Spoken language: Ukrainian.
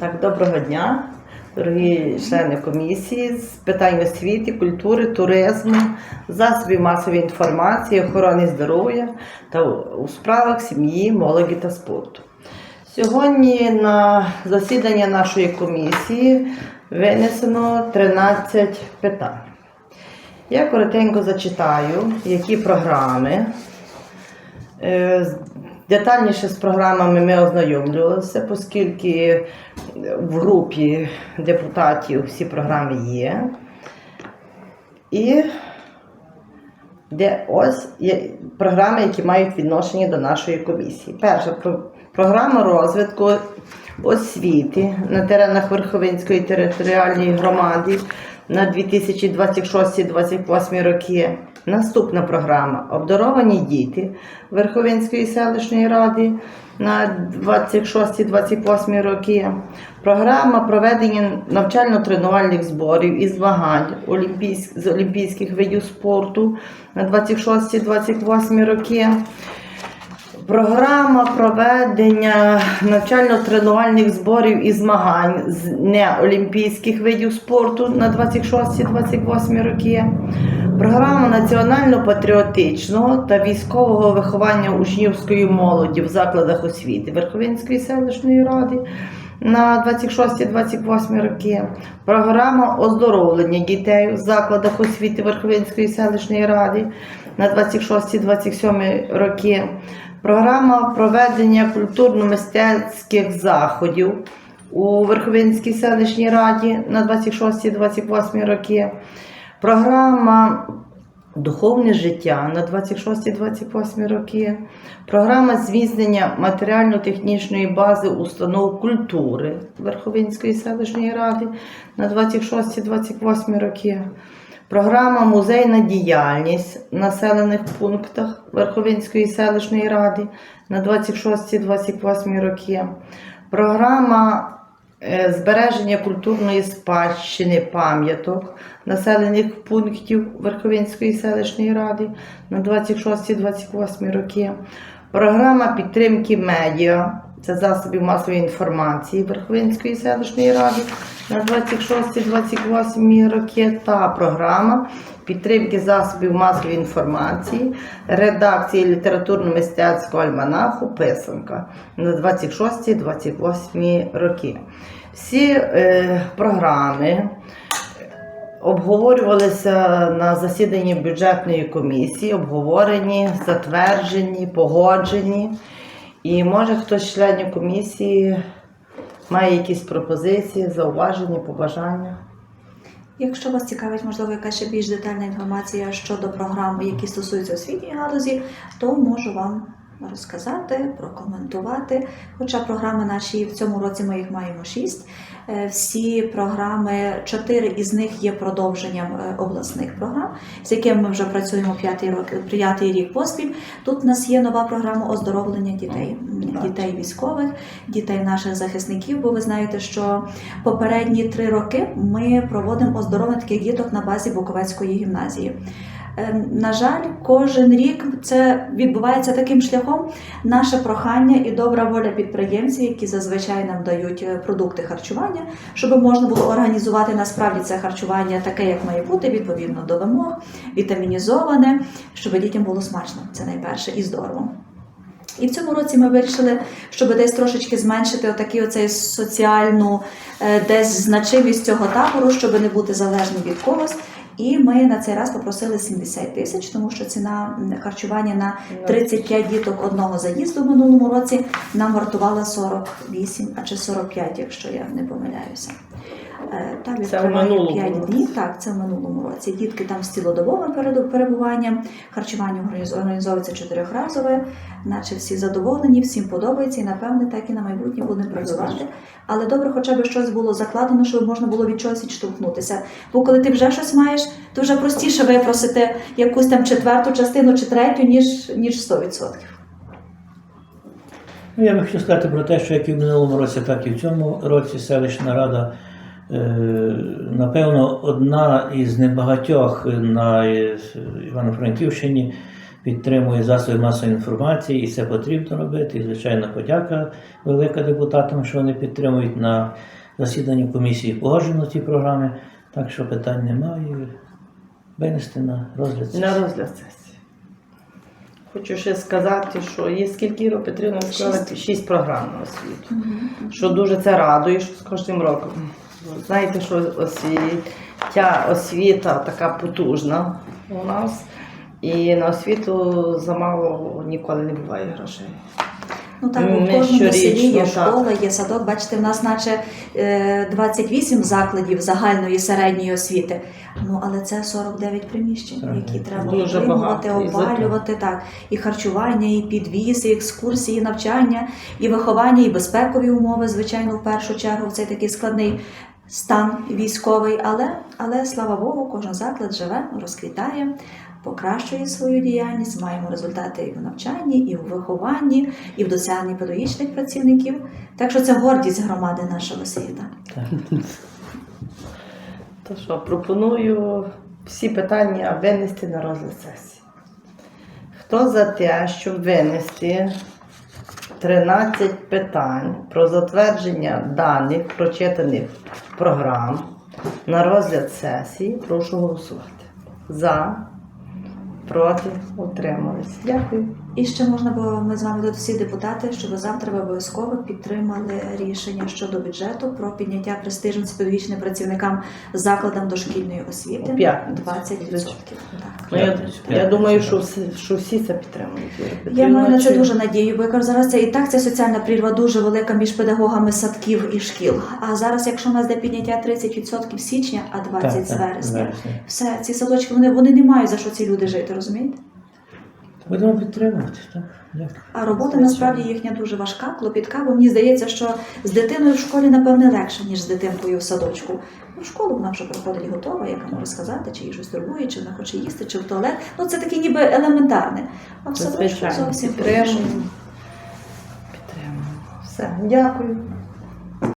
Так, доброго дня, дорогі члени комісії з питань освіти, культури, туризму, засобів масової інформації, охорони здоров'я та у справах сім'ї, молоді та спорту. Сьогодні на засідання нашої комісії винесено 13 питань. Я коротенько зачитаю, які програми. Детальніше з програмами ми ознайомлювалися, оскільки в групі депутатів всі програми є. І де ось є програми, які мають відношення до нашої комісії. Перша про- програма розвитку освіти на теренах Верховинської територіальної громади на 2026-2028 роки. Наступна програма Обдаровані діти Верховинської селищної ради на 26-28 роки. Програма проведення навчально-тренувальних зборів і змагань з олімпійських видів спорту на 26-28 роки. Програма проведення навчально-тренувальних зборів і змагань з неолімпійських видів спорту на 26-28 роки. Програма національно-патріотичного та військового виховання учнівської молоді в закладах освіти Верховинської селищної ради на 26-28 роки. Програма оздоровлення дітей в закладах освіти Верховинської селищної ради на 26-27 роки. Програма проведення культурно-мистецьких заходів у Верховинській селищній раді на 26-28 роки. Програма Духовне життя на 26-28 роки. Програма зміцнення матеріально-технічної бази установ культури Верховинської селищної ради на 26-28 роки. Програма Музейна діяльність в населених пунктах Верховинської селищної ради на 26-28 роки. Програма збереження культурної спадщини пам'яток населених пунктів Верховинської селищної ради на 26-28 роки. Програма підтримки медіа, це засобів масової інформації Верховинської селищної ради на 26-28 роки та програма підтримки засобів масової інформації, редакції літературно-мистецького альманаху Писанка на 26-28 роки. Всі е, програми обговорювалися на засіданні бюджетної комісії, обговорені, затверджені, погоджені. І може хтось з членів комісії має якісь пропозиції, зауваження, побажання. Якщо вас цікавить, можливо, якась ще більш детальна інформація щодо програм, які стосуються освітньої галузі, то можу вам розказати, прокоментувати. Хоча програми наші в цьому році ми їх маємо шість. Е, Всі програми, чотири із них є продовженням е, обласних програм, з якими ми вже працюємо п'ятий рок, п'ятий рік поспіль. Тут у нас є нова програма оздоровлення дітей, дітей військових, дітей наших захисників. Бо ви знаєте, що попередні три роки ми проводимо оздоровлення таких діток на базі Буковецької гімназії. Е, На жаль, кожен рік це відбувається таким шляхом. Наше прохання і добра воля підприємців, які зазвичай нам дають е, продукти харчування, щоб можна було організувати насправді це харчування таке, як має бути, відповідно до вимог, вітамінізоване, щоб дітям було смачно. Це найперше і здорово. І в цьому році ми вирішили, щоб десь трошечки зменшити отакий оцей соціальну е, десь значимість цього табору, щоб не бути залежним від когось. І ми на цей раз попросили 70 тисяч, тому що ціна харчування на 35 діток одного заїзду в минулому році нам вартувала 48, а чи 45, якщо я не помиляюся. Е, Там Це в відкриває минулому 5 році. днів. Так, це в минулому році. Дітки там з цілодобовим перебуванням. Харчування організовується чотирьохразове, наче всі задоволені, всім подобається, і напевне так і на майбутнє будемо працювати. Але добре, хоча б щось було закладено, щоб можна було від чогось відштовхнутися. Бо коли ти вже щось маєш, то вже простіше випросити якусь там четверту частину чи третю, ніж, ніж 100%. Ну, я би хотів сказати про те, що як і в минулому році, так і в цьому році селищна рада, напевно, одна із небагатьох на е, Івано-Франківщині підтримує засоби масової інформації, і це потрібно робити. І, звичайно, подяка велика депутатам, що вони підтримують на засіданні комісії погоджено ці програми. Так що питань немає. Винести на розгляд. сесії. На розгляд сесії. Хочу ще сказати, що є скільки Іра Петрівна сказала? Шість. Шість програм на освіту. Що дуже це радує, що з кожним роком. Знаєте, що освіття, освіта така потужна у нас. І на освіту замало ніколи не буває грошей. Ну так, у кожному селі є школа, є садок. Бачите, в нас наче е, 28 закладів загальної середньої освіти. Ну але це 49 приміщень, Так, які треба і опалювати. Так, і харчування, і підвіз, і екскурсії, і навчання, і виховання, і безпекові умови, звичайно, в першу чергу в цей такий складний. Стан військовий, але, але слава Богу, кожен заклад живе, розквітає, покращує свою діяльність. Маємо результати і в навчанні, і в вихованні, і в досягненні педагогічних працівників. Так що це гордість громади наша освіта. Так. То що, пропоную всі питання винести на розгляд сесії. Хто за те, щоб винести 13 питань про затвердження даних прочитаних програм на розгляд сесії, прошу голосувати. За, проти, утримались. Дякую. І ще можна, бо ми з вами тут всі депутати, щоб завтра ви обов'язково підтримали рішення щодо бюджету про підняття престижності педагогічним працівникам закладам дошкільної освіти У 20%. Так. Ну, я, я думаю, що всі, що всі це підтримують. Я маю на це дуже надію, бо я кажу, зараз це і так ця соціальна прірва дуже велика між педагогами садків і шкіл. А зараз, якщо у нас де підняття 30% січня, а 20% Так, з вересня. все ці садочки вони, вони не мають за що ці люди жити, розумієте? Будемо підтримувати. Так? Дякую. А робота насправді їхня дуже важка, клопітка, бо мені здається, що з дитиною в школі напевне легше, ніж з дитинкою в садочку. Ну, в школу вона вже приходить готова, яка може сказати, чи їй щось турбує, чи вона хоче їсти, чи в туалет. Ну це таке ніби елементарне. А в садочку зовсім Підтримуємо. Підтримуємо. Все, дякую.